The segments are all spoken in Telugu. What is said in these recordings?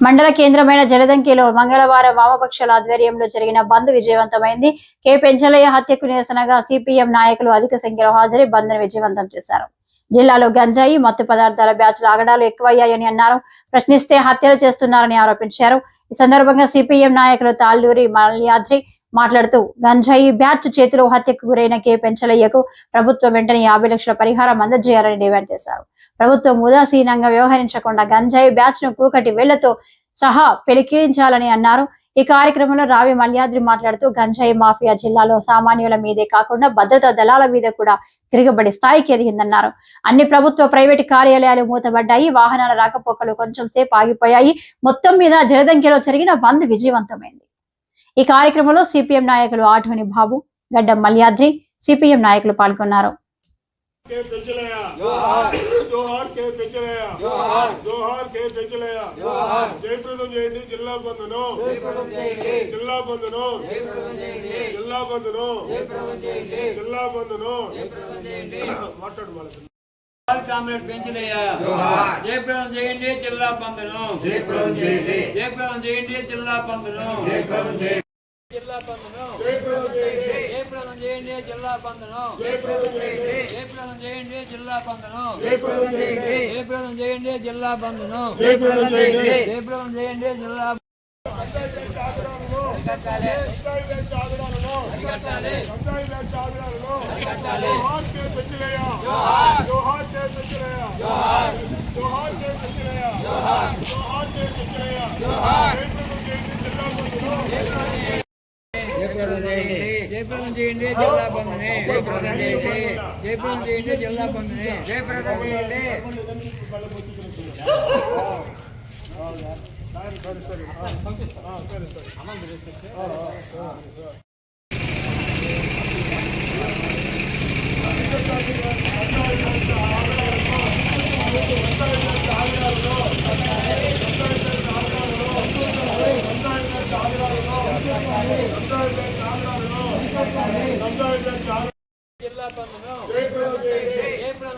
మండల కేంద్రమైన జలదంకిలో మంగళవారం వామపక్షాల ఆధ్వర్యంలో జరిగిన బంద్ విజయవంతమైంది. కె. పెంచలయ్య హత్యకు నిరసనగా సిపిఎం నాయకులు అధిక సంఖ్యలో హాజరై బంద్ విజయవంతం చేశారు. జిల్లాలో గంజాయి మత్తు పదార్థాల బ్యాచ్ల ఆగడాలు ఎక్కువయ్యాయని అన్నారు. ప్రశ్నిస్తే హత్యలు చేస్తున్నారని ఆరోపించారు. ఈ సందర్భంగా సిపిఎం నాయకులు తాళ్ళూరి మల్యాద్రి మాట్లాడుతూ గంజాయి బ్యాచ్ చేతిలో హత్యకు గురైన కె. పెంచలయ్యకు ప్రభుత్వం వెంటనే యాభై లక్షల పరిహారం అందజేయాలని డిమాండ్ చేశారు. ప్రభుత్వం ఉదాసీనంగా వ్యవహరించకుండా గంజాయి బ్యాచ్ను కూకటి వేళ్ళతో సహా పెలికించాలని అన్నారు. ఈ కార్యక్రమంలో రావి మల్యాద్రి మాట్లాడుతూ గంజాయి మాఫియా జిల్లాలో సామాన్యుల మీదే కాకుండా భద్రతా దళాల మీద కూడా తిరగబడి స్థాయికి ఎదిగిందన్నారు. అన్ని ప్రభుత్వ ప్రైవేటు కార్యాలయాలు మూతబడ్డాయి వాహనాల రాకపోకలు కొంచెం సేపు ఆగిపోయాయి. మొత్తం మీద జలదంకిలో జరిగిన బంద్ విజయవంతమైంది. ఈ కార్యక్రమంలో సిపిఎం నాయకులు ఆఠోని బాబు గడ్డ మల్యాద్రి సిపిఎం నాయకులు పాల్గొన్నారు జిల్లా జిల్లా కామ్రేడ్ పెంచలయ్య జయప్రదం చేయండి జిల్లా జయప్రదం చేయండి. జయప్రదం చేయండి జిల్లా జయప్రదం చేయండి. జిల్లా జయప్రదం చేయండి. జయప్రదం చేయండి జిల్లా జయప్రదం చేయండి. జయప్రదం చేయండి జిల్లా బంధను జయప్రదం చేయండి. జయప్రదం చేయండి జిల్లా జయప్రదం చేయండి. జయప్రదం చేయండి జిల్లా జయప్రదం చేయండి జిల్లా బంధును జయప్రదం చేయండి జయప్రదం చేయండి జిల్లా బంధుని జయప్రదం చేయండి జయప్రదం చేయండి జిల్లా బంధుని జయప్రదం చేయండి పంచాయి బ్యాంక్ ఆగడాలను జిల్లా బంధను జయప్రదం చేయండి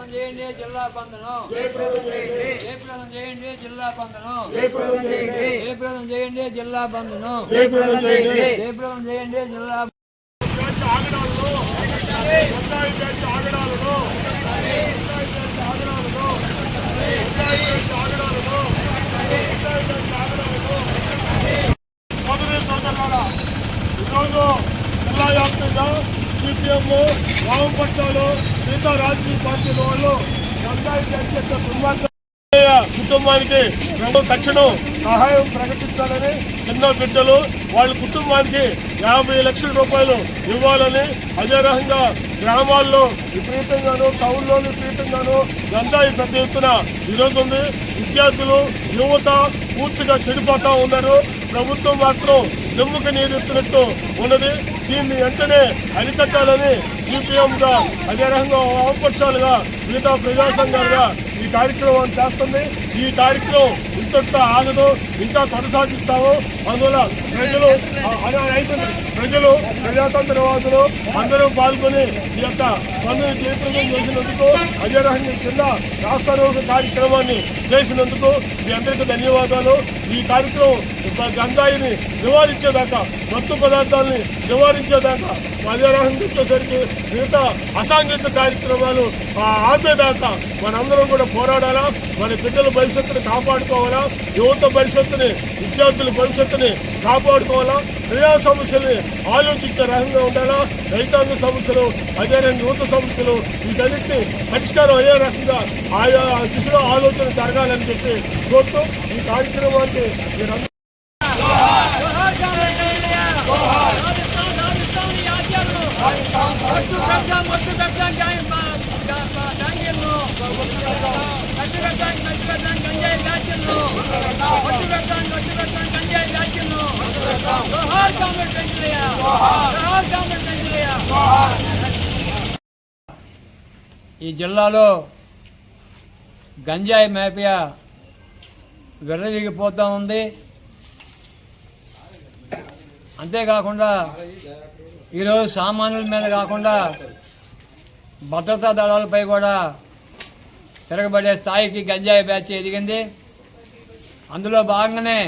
జయప్రదం చేయండి జిల్లా బంధను జయప్రదం చేయండి. జయప్రదం చేయండి జిల్లా బంధను జయప్రదం చేయండి. జయప్రదం చేయండి జిల్లా బంధను జయప్రదం చేయండి. జిల్లా ఆగడాలను ఈరోజు జిల్లా వ్యాప్తంగా సిపిఎం వామపక్షాలు మిగతా రాజకీయ పార్టీల వాళ్ళు పంచాయి బ్యాంక్ దుర్మార్గ కుటుంబానికి రెండు తక్షణం సహాయం ప్రకటించాలని చిన్న బిడ్డలు వాళ్ళ కుటుంబానికి యాభై లక్షల రూపాయలు ఇవ్వాలని అదే గ్రామాల్లో విపరీతంగాను టౌన్లో విపరీతంగాను గంజాయి పెద్ద ఎత్తున ఈరోజు విద్యార్థులు యువత పూర్తిగా చెడిపోతా ఉన్నారు. ప్రభుత్వం మాత్రం నిమ్మక నీరెత్తినట్టు ఉన్నది. దీన్ని వెంటనే అరికట్టాలని సిపిఎంగా అదే రకంగా వామపక్షాలుగా మిగతా ప్రజా సంఘాలుగా ఈ కార్యక్రమం చేస్తుంది. ఈ కార్యక్రమం ఇంతటితో ఆగదు ఇంకా కొనసాగిస్తాము అందువల్ల ప్రజలు ఆ, ప్రజలు అయిపోయింది. ప్రజలు ప్రజాతంత్రవాదులు అందరూ పాల్గొని ఈ యొక్క పనులు జయప్రదం చేసినందుకు అదే కింద రాష్ట్ర కార్యక్రమాన్ని చేసినందుకు మీ అందరికీ ధన్యవాదాలు. ఈ కార్యక్రమం గంగాయిని నివారించేదాకా మత్తు పదార్థాలని నివారించేదాకా అదే రకంగా వచ్చేసరికి మిగతా అసాంఘిక కార్యక్రమాలు ఆ, ఆపేదాకా మనందరం కూడా పోరాడాలా? మన బిడ్డల భవిష్యత్తుని కాపాడుకోవాలా? యువత భవిష్యత్తుని విద్యార్థుల భవిష్యత్తుని కాపాడుకోవాలా? ప్రజా సమస్యల్ని ఆలోచించే రకంగా ఉండాలా? రైతాంగ సమస్యలు అదే యువత సమస్యలు వీటన్నిటిని పరిష్కారం అయ్యే రకంగా ఆయా దిశలో ఆలోచన జరగాలని చెప్పి కోరుతూ ఈ కార్యక్రమాన్ని మీరందరూ ఈ జిల్లాలో గంజాయి మాఫియా విర్రవీగిపోతూ ఉంది. అంతేకాకుండా ఈరోజు సామాన్యుల మీద కాకుండా భద్రతా దళాలపై కూడా తిరగబడే స్థాయికి గంజాయి బ్యాచ్ ఎదిగింది. అందులో భాగంగానే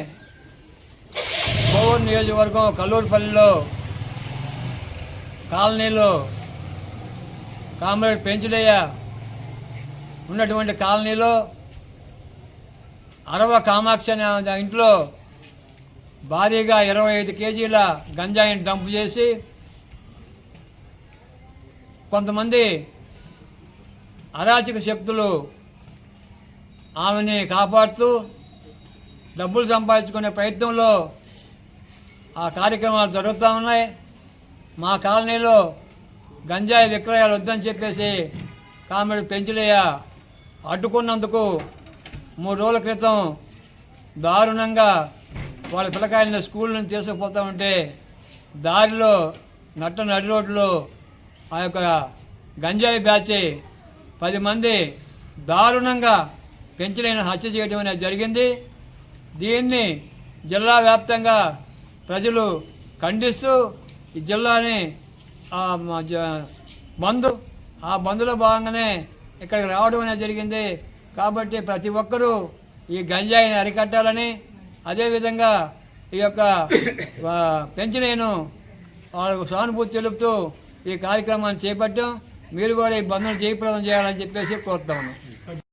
కోవూరు నియోజకవర్గం కల్లూరుపల్లిలో కాలనీలో కామ్రేడ్ పెంచులయ్య ఉన్నటువంటి కాలనీలో అరవ కామాక్షి అనే ఇంట్లో భారీగా ఇరవై ఐదు కేజీల గంజాయిని డంప్ చేసి కొంతమంది అరాచక శక్తులు ఆమెని కాపాడుతూ డబ్బులు సంపాదించుకునే ప్రయత్నంలో ఆ కార్యక్రమాలు జరుగుతూ ఉన్నాయి. మా కాలనీలో గంజాయి విక్రయాలు వద్దని చెప్పేసి కామెడీ పెంచులేయ అడ్డుకున్నందుకు మూడు రోజుల క్రితం దారుణంగా వాళ్ళ పిల్లకాయలను స్కూల్ నుంచి తీసుకుపోతూ ఉంటే దారిలో నట్ట నడి రోడ్లో ఆ యొక్క గంజాయి బ్యాచ్ పది మంది దారుణంగా పెంచలేని హత్య చేయడం అనేది జరిగింది. దీన్ని జిల్లా వ్యాప్తంగా ప్రజలు ఖండిస్తూ ఈ జిల్లాని ఆ ఆ బంధులో భాగంగానే ఇక్కడికి రావడం అనేది జరిగింది. కాబట్టి ప్రతి ఒక్కరూ ఈ గంజాయిని అరికట్టాలని అదేవిధంగా ఈ యొక్క పెంచలేను వాళ్ళకు సానుభూతి తెలుపుతూ ఈ కార్యక్రమాన్ని చేపట్టాం. మీరు కూడా ఈ బంధును జయప్రదం చేయాలని చెప్పేసి కోరుతా ఉన్నాం.